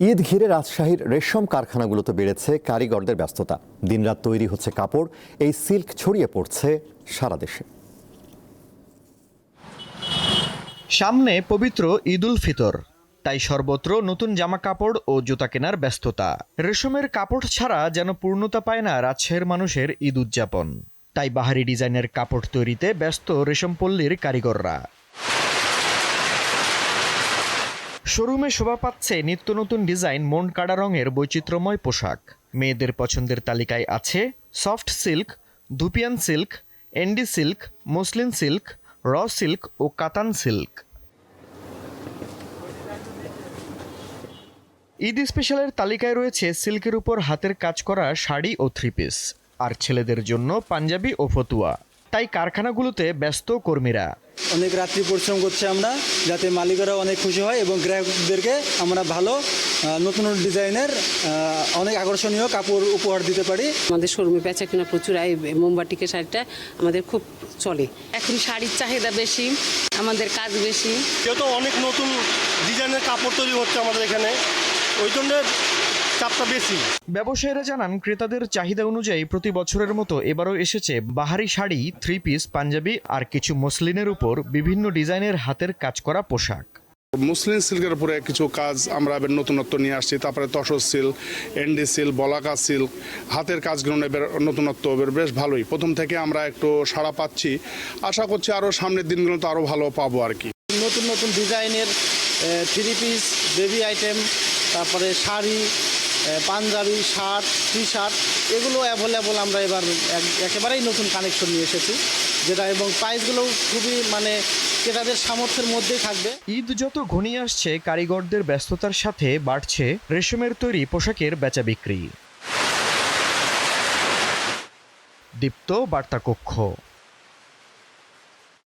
ঈদ ঘিরে রাজশাহীর রেশম কারখানাগুলোতে বেড়েছে কারিগরদের ব্যস্ততা। দিনরাত তৈরি হচ্ছে কাপড়, এই সিল্ক ছড়িয়ে পড়ছে সারা দেশে। সামনে পবিত্র ঈদুল ফিতর, তাই সর্বত্র নতুন জামা কাপড় ও জুতা কেনার ব্যস্ততা। রেশমের কাপড় ছাড়া যেন পূর্ণতা পায় না রাজশাহীর মানুষের ঈদ উদযাপন। তাই বাহারি ডিজাইনের কাপড় তৈরিতে ব্যস্ত রেশমপল্লীর কারিগররা। শোরুমে শোভা পাচ্ছে নিত্য নতুন ডিজাইন মন কাড়া রঙের বৈচিত্র্যময় পোশাক। মেয়েদের পছন্দের তালিকায় আছে soft silk, dupion silk, endi silk, muslin silk, raw silk ও কাতান সিল্ক। ঈদ স্পেশালের তালিকায় রয়েছে সিল্কের উপর হাতের কাজ করা শাড়ি ও থ্রি পিস। আর ছেলেদের জন্য পাঞ্জাবি ও ফতুয়া। তাই কারখানাগুলোতে ব্যস্ত কর্মীরা। অনেক রাত্রি পরিশ্রম করছি আমরা যাতে মালিকরা অনেক খুশি হয় এবং গ্রাহকদেরকে আমরা ভালো নতুন নতুন ডিজাইনের অনেক আকর্ষণীয় কাপড় উপহার দিতে পারি। আমাদের শোরুমে বেচা কিনা প্রচুর এই মোমবাটিকে শাড়িটা আমাদের খুব চলে। এখন শাড়ির চাহিদা বেশি আমাদের কাজ বেশি। যেহেতু অনেক নতুন ডিজাইনের কাপড় তৈরি হচ্ছে আমাদের এখানে। ওই জন্য চাপটা বেশি। ব্যবসায়ীরা জানান ক্রেতাদের চাহিদা অনুযায়ী প্রতি বছরের মতো এবারও এসেছে বাহারি শাড়ি থ্রি পিস পাঞ্জাবি আর কিছু মসলিনের উপর বিভিন্ন ডিজাইনের হাতের কাজ করা পোশাক। মুসলিম সিল্কের উপরে কিছু কাজ আমরা এবার নতুনত্ব নিয়ে আসছি তারপরে tussar silk endi silk Balaka silk হাতের কাজগুলো এবার নতুনত্ব এবার বেশ ভালোই। প্রথম থেকে আমরা একটু সাড়া পাচ্ছি আশা করছি আরও সামনের দিনগুলো তো আরও ভালো পাবো আর কি। নতুন নতুন ডিজাইনের থ্রি পিস বেবি আইটেম তারপরে sari panjabi shirt T shirt এগুলো অ্যাভেলেবল আমরা এবার একেবারেই নতুন কানেকশন নিয়ে এসেছি, যেটা এবং প্রাইসগুলোও খুবই মানে ক্রেতাদের সামর্থ্যের মধ্যেই থাকবে। ঈদ যত ঘনিয়ে আসছে, কারিগরদের ব্যস্ততার সাথে বাড়ছে রেশমের তৈরি পোশাকের বেচা বিক্রি দীপ্ত বার্তা কক্ষ